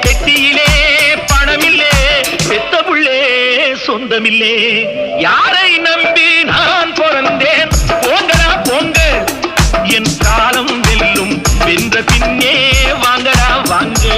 பெட்டியிலே பணமில்லே பெத்த புள்ளே சொந்தமில்லே. யாரை நம்பி